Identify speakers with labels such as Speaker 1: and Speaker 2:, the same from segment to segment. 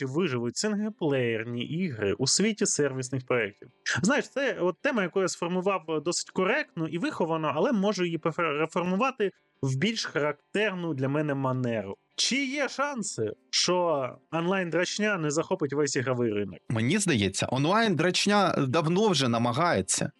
Speaker 1: чи виживуть синглплеєрні ігри у світі сервісних проєктів? Знаєш, це от тема, яку я сформував досить коректно і виховано, але можу її переформувати в більш характерну для мене манеру. Чи є шанси, що онлайн драчня не захопить весь ігровий ринок?
Speaker 2: Мені здається, онлайн драчня давно вже намагається.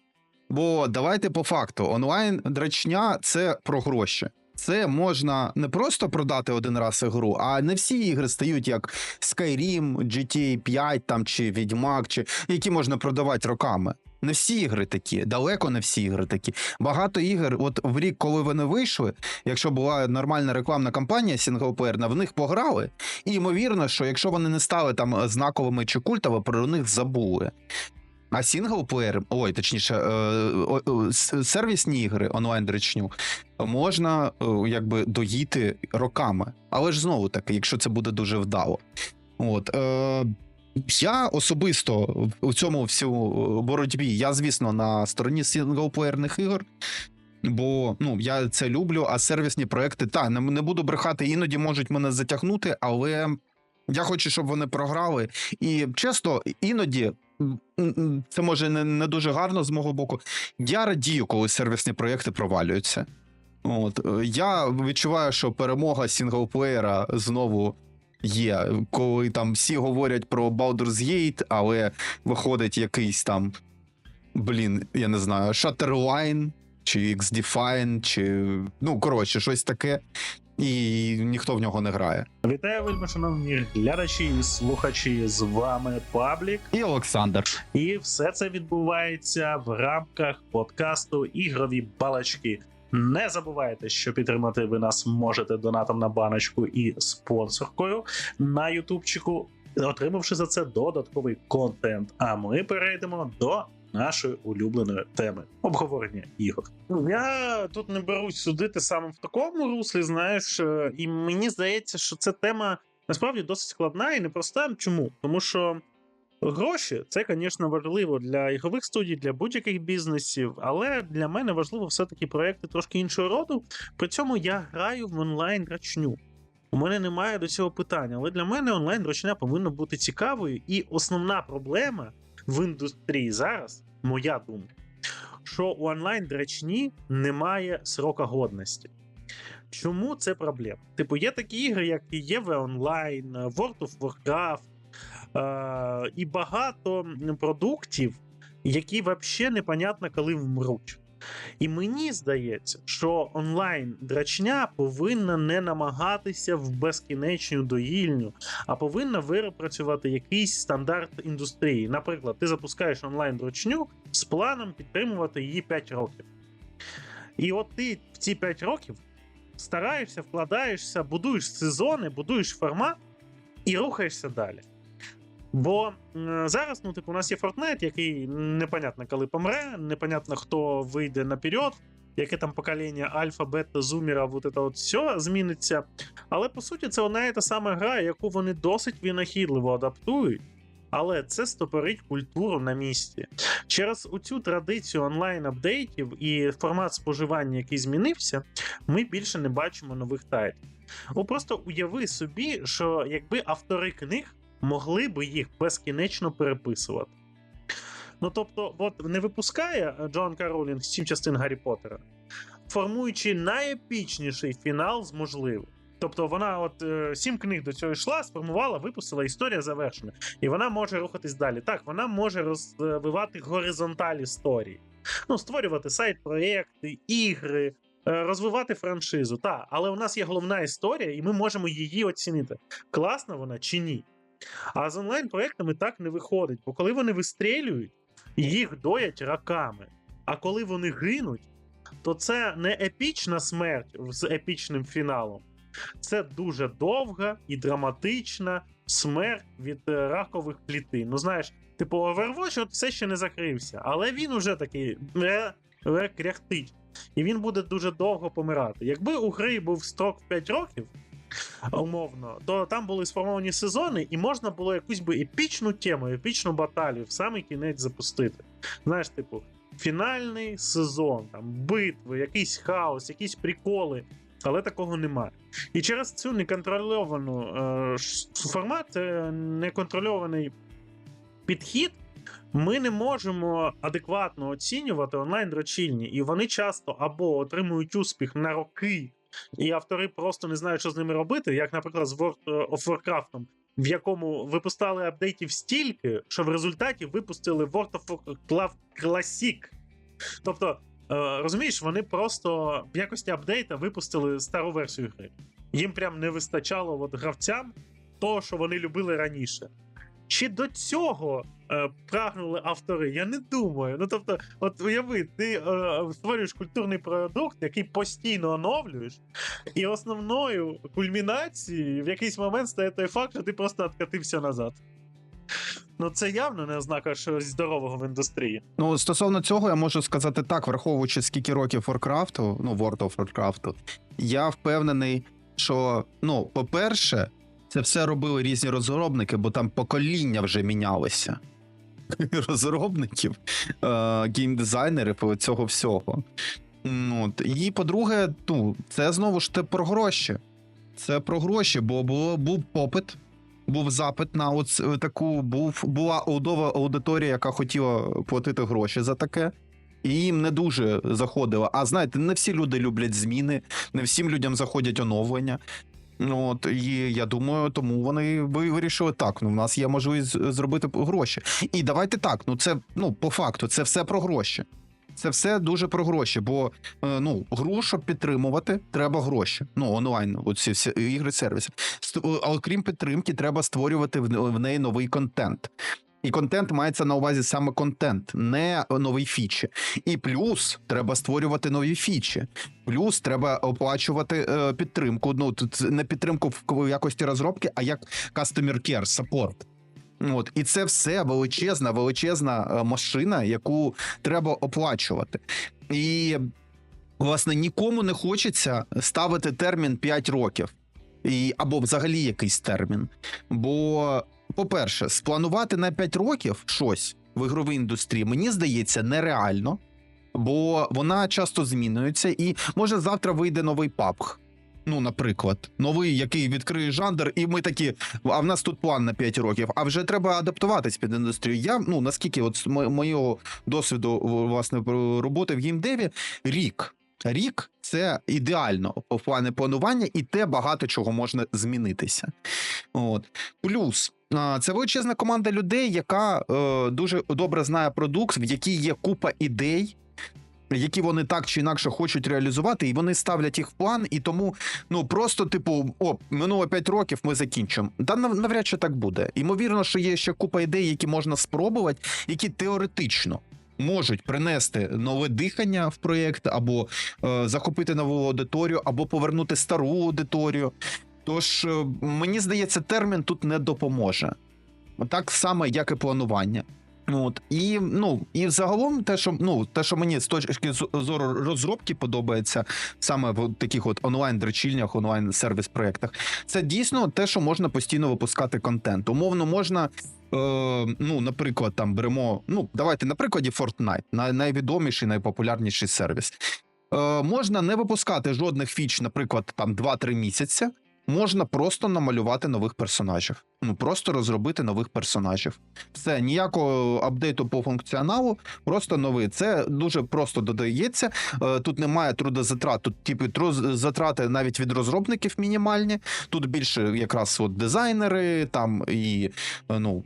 Speaker 2: Бо давайте по факту, онлайн драчня це про гроші. Це можна не просто продати один раз ігру, а не всі ігри стають як Skyrim, GTA 5 там, чи Відьмак, чи які можна продавати роками. Не всі ігри такі, далеко не всі ігри такі. Багато ігор, от в рік, коли вони вийшли, якщо була нормальна рекламна кампанія сінглплеєрна, в них пограли. І ймовірно, що якщо вони не стали там знаковими чи культовими, про них забули. А сінглплеєр, ой, точніше, е, сервісні ігри онлайн дречню можна е, якби доїти роками. Але ж знову таки, якщо це буде дуже вдало. От, е, я особисто в- цьому всю боротьбі, я, звісно, на стороні сінглплеєрних ігор. Бо ну я це люблю, а сервісні проекти та не, не буду брехати, іноді можуть мене затягнути, але я хочу, щоб вони програли. І чесно, іноді це може не, не дуже гарно з мого боку. Я радію, коли сервісні проекти провалюються. От е, я відчуваю, що перемога сінглплеєра знову є, коли там всі говорять про Baldur's Gate, але виходить якийсь там, блін, я не знаю, Shutterline, чи X-Define, чи ну коротше, щось таке, і ніхто в нього не грає.
Speaker 1: Вітаю, вельми шановні глядачі і слухачі. З вами Паблік.
Speaker 2: І Олександр.
Speaker 1: І все це відбувається в рамках подкасту Ігрові балачки. Не забувайте, що підтримати ви нас можете донатом на баночку і спонсоркою на Ютубчику, отримавши за це додатковий контент. А ми перейдемо до нашої улюбленої теми обговорення ігор. Я тут не берусь судити саме в такому руслі, знаєш, е, і мені здається, що ця тема насправді досить складна і непроста. Чому? Тому що. Гроші це, звісно, важливо для ігрових студій, для будь-яких бізнесів, але для мене важливо все-таки проекти трошки іншого роду. При цьому я граю в онлайн рачню. У мене немає до цього питання, але для мене онлайн рачня повинна бути цікавою. І основна проблема в індустрії зараз, моя думка, що у онлайн драчні немає срока годності. Чому це проблема? Типу, є такі ігри, як EVE Online, World of Warcraft, е- і багато продуктів, які взагалі непонятно коли вмруть. І мені здається, що онлайн драчня повинна не намагатися в безкінечну доїльню, а повинна випрацювати якийсь стандарт індустрії. Наприклад, ти запускаєш онлайн драчню з планом підтримувати її 5 років. І от ти в ці 5 років стараєшся, вкладаєшся, будуєш сезони, будуєш формат і рухаєшся далі. Бо зараз, ну, типу, у нас є Fortnite, який непонятно коли помре, непонятно хто вийде наперед, яке там покоління альфа, бета, зумера, вот это от все зміниться. Але по суті, це одна і та сама гра, яку вони досить винахідливо адаптують. Але це стопорить культуру на місці. Через оцю традицію онлайн-апдейтів і формат споживання, який змінився, ми більше не бачимо нових тайтлів. О, просто уяви собі, що якби автори книг могли би їх безкінечно переписувати. Ну тобто, от не випускає Джоан К. Роулінг сім частин Гаррі Поттера, формуючи найепічніший фінал з можливих. Тобто вона, от е, сім книг до цього йшла, сформувала, випустила, історія завершена. І вона може рухатись далі. Так, вона може розвивати горизонталь історії. Ну, створювати сайт-проєкти, ігри, е, розвивати франшизу. Так, але у нас є головна історія, і ми можемо її оцінити. Класна вона чи ні. А з онлайн-проектами так не виходить, бо коли вони вистрілюють, їх доять раками. А коли вони гинуть, то це не епічна смерть з епічним фіналом. Це дуже довга і драматична смерть від е, ракових клітин. Ну, знаєш, типу, Overwatch от все ще не закрився, але він уже такий кряхтить. І він буде дуже довго помирати. Якби у гри був строк в 5 років, умовно, то там були сформовані сезони, і можна було якусь би епічну тему, епічну баталію в самий кінець запустити. Знаєш, типу, фінальний сезон, там, битви, якийсь хаос, якісь приколи. але такого немає. І через цю неконтрольовану е, формат, е, неконтрольований підхід, ми не можемо адекватно оцінювати онлайн-дрочільні, і вони часто або отримують успіх на роки, і автори просто не знають, що з ними робити, як, наприклад, з World of Warcraft, в якому випускали апдейтів стільки, що в результаті випустили World of Warcraft Classic. Тобто, е, розумієш, вони просто в якості апдейта випустили стару версію гри. Їм прям не вистачало от, гравцям того, що вони любили раніше. Чи до цього е, прагнули автори? Я не думаю. Ну тобто, от уяви, ти е, створюєш культурний продукт, який постійно оновлюєш, і основною кульмінацією в якийсь момент стає той факт, що ти просто откатився назад. Ну, це явно не ознака здорового в індустрії.
Speaker 2: Ну, стосовно цього, я можу сказати так, враховуючи скільки років Warcraft, ну, World of Warcraft, я впевнений, що, ну, по-перше, це все робили різні розробники, бо там покоління вже мінялося. Розробників, е, геймдизайнерів і цього всього. От. І по-друге, ну, це знову ж те про гроші. Це про гроші, бо було, був попит, був запит на оц, таку, був, була аудова аудиторія, яка хотіла платити гроші за таке. І їм не дуже заходило. А знаєте, не всі люди люблять зміни, не всім людям заходять оновлення. Ну, от, і я думаю, тому вони ви- вирішили так. Ну, в нас є можливість зробити гроші. І давайте так. Ну, це ну по факту, це все про гроші. Це все дуже про гроші, бо е, ну гру, щоб підтримувати, треба гроші. Ну онлайн, оці всі ігри, сервіси. Ст- А окрім підтримки, треба створювати в неї новий контент. І контент мається на увазі саме контент, не нові фічі. І плюс треба створювати нові фічі. Плюс треба оплачувати е, підтримку. Ну тут не підтримку в, якості розробки, а як customer care, support. От і це все величезна, величезна е, машина, яку треба оплачувати. І власне нікому не хочеться ставити термін 5 років. І, або взагалі якийсь термін. Бо, по-перше, спланувати на 5 років щось в ігровій індустрії, мені здається, нереально, бо вона часто змінюється, і може завтра вийде новий PUBG. Ну, наприклад, новий, який відкриє жанр, і ми такі, а в нас тут план на 5 років, а вже треба адаптуватись під індустрію. Я ну наскільки, от з мо- моєго досвіду власне роботи в геймдеві, рік. Рік це ідеально в плані планування, і те багато чого можна змінитися. От плюс це величезна команда людей, яка е, дуже добре знає продукт, в якій є купа ідей. Які вони так чи інакше хочуть реалізувати, і вони ставлять їх в план, і тому ну просто типу, о, минуло 5 років, ми закінчимо. Та навряд чи так буде. Ймовірно, що є ще купа ідей, які можна спробувати, які теоретично можуть принести нове дихання в проєкт, або е, захопити нову аудиторію, або повернути стару аудиторію. Тож е, мені здається, термін тут не допоможе. Так само, як і планування. От і ну і загалом, те, що ну те, що мені з точки зору розробки подобається саме в таких от онлайн дрочільнях, онлайн сервіс проєктах, це дійсно те, що можна постійно випускати контент. Умовно, можна. Е, ну, наприклад, там беремо. Ну, давайте на прикладі Fortnite, най- найвідоміший, найпопулярніший сервіс. Е, можна не випускати жодних фіч, наприклад, там 2-3 місяці. Можна просто намалювати нових персонажів. Ну просто розробити нових персонажів. Все, ніякого апдейту по функціоналу, просто новий. Це дуже просто додається. Е, Тут немає трудозатрат. Тут типу трудозатрати навіть від розробників мінімальні. Тут більше якраз от дизайнери, там і е, ну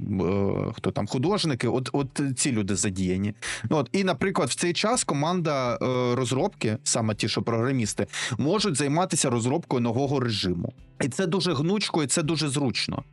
Speaker 2: е, хто там художники. От, от ці люди задіяні. От і, наприклад, в цей час команда розробки, саме ті, що програмісти, можуть займатися розробкою нового режиму. І це дуже гнучко, і це дуже зручно.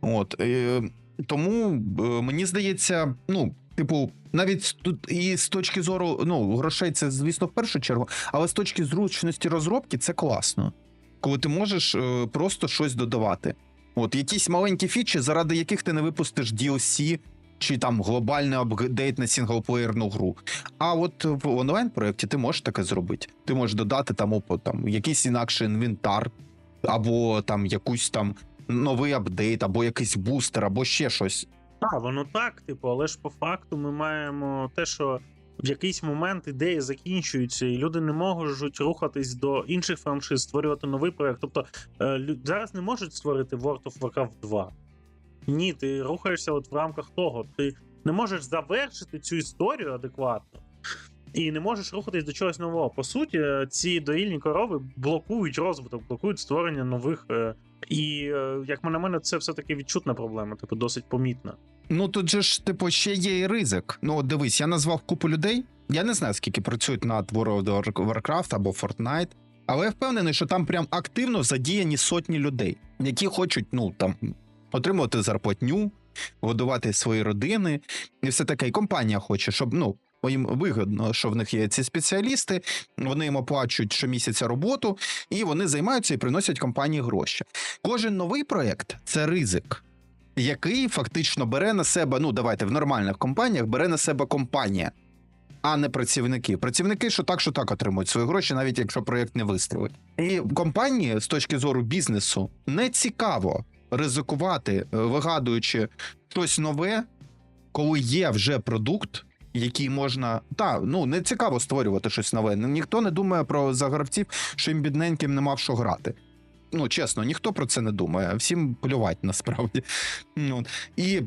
Speaker 2: От е, тому е, мені здається, ну, типу, навіть тут і з точки зору ну, грошей, це звісно в першу чергу, але з точки зручності розробки це класно. Коли ти можеш е, просто щось додавати. От якісь маленькі фічі, заради яких ти не випустиш DLC чи там глобальний апдейт на сінглплеєрну гру. А от в онлайн проєкті ти можеш таке зробити. Ти можеш додати там, опа, там якийсь інакший інвентар, або там якусь там новий апдейт, або якийсь бустер, або ще щось.
Speaker 1: Так, воно так, типу, але ж по факту ми маємо те, що в якийсь момент ідеї закінчуються, і люди не можуть рухатись до інших франшиз, створювати новий проект. Тобто е, зараз не можуть створити World of Warcraft 2. Ні, ти рухаєшся от в рамках того. Ти не можеш завершити цю історію адекватно. І не можеш рухатись до чогось нового. По суті, е, ці доїльні корови блокують розвиток, блокують створення нових. е, І, е, як на мене, це все-таки відчутна проблема, типу, досить помітна.
Speaker 2: Ну тут же ж, типу, ще є і ризик. Ну, дивись, я назвав купу людей. Я не знаю, скільки працюють над World of Warcraft або Fortnite, але я впевнений, що там прям активно задіяні сотні людей, які хочуть, ну там, отримувати зарплатню, годувати свої родини, і все таке. І компанія хоче, щоб ну. Їм вигідно, що в них є ці спеціалісти, вони їм оплачують щомісяця роботу, і вони займаються і приносять компанії гроші. Кожен новий проєкт це ризик який фактично бере на себе, ну давайте в нормальних компаніях бере на себе компанія, а не працівники. Працівники, що так, що так отримують свої гроші, навіть якщо проєкт не вистрілить. І компанії з точки зору бізнесу не цікаво ризикувати, е, вигадуючи щось нове, коли є вже продукт. Який можна та ну не цікаво створювати щось нове. Ніхто не думає про загравців, що їм бідненьким нема в що грати. Ну чесно, ніхто про це не думає. Всім плювать насправді. Ну, і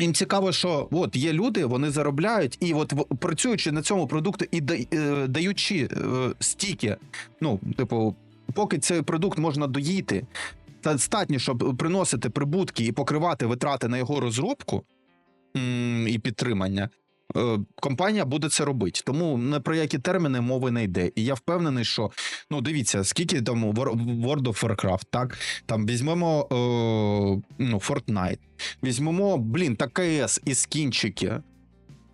Speaker 2: їм цікаво, що от є люди, вони заробляють, і от працюючи на цьому продукті і е, даючи е, стільки, ну, типу, поки цей продукт можна доїти, та достатньо, щоб приносити прибутки і покривати витрати на його розробку і підтримання. Е, Компанія буде це робити, тому не про які терміни мови не йде. І я впевнений, що ну дивіться, скільки там Wor- World of Warcraft, так там візьмемо е, ну, Fortnite, візьмемо, блін, та КС і скінчики.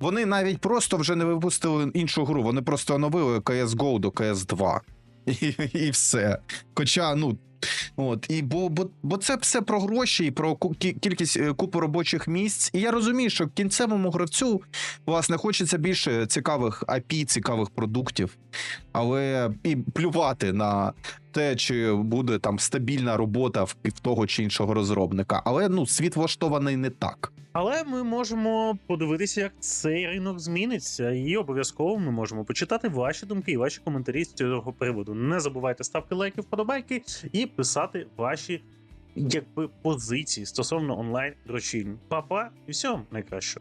Speaker 2: Вони навіть просто вже не випустили іншу гру, вони просто оновили CSGO до CS2. І, і все. Хоча, ну. От, і бо, бо, бо це все про гроші і про кількість е, купу робочих місць. І я розумію, що кінцевому гравцю власне хочеться більше цікавих IP, цікавих продуктів, але і плювати на те, чи буде там стабільна робота в, в того чи іншого розробника. Але ну світ влаштований не так.
Speaker 1: Але ми можемо подивитися, як цей ринок зміниться, і обов'язково ми можемо почитати ваші думки і ваші коментарі з цього приводу. Не забувайте ставити лайки, вподобайки і писати ваші якби позиції стосовно онлайн. Па-па і всього найкращого.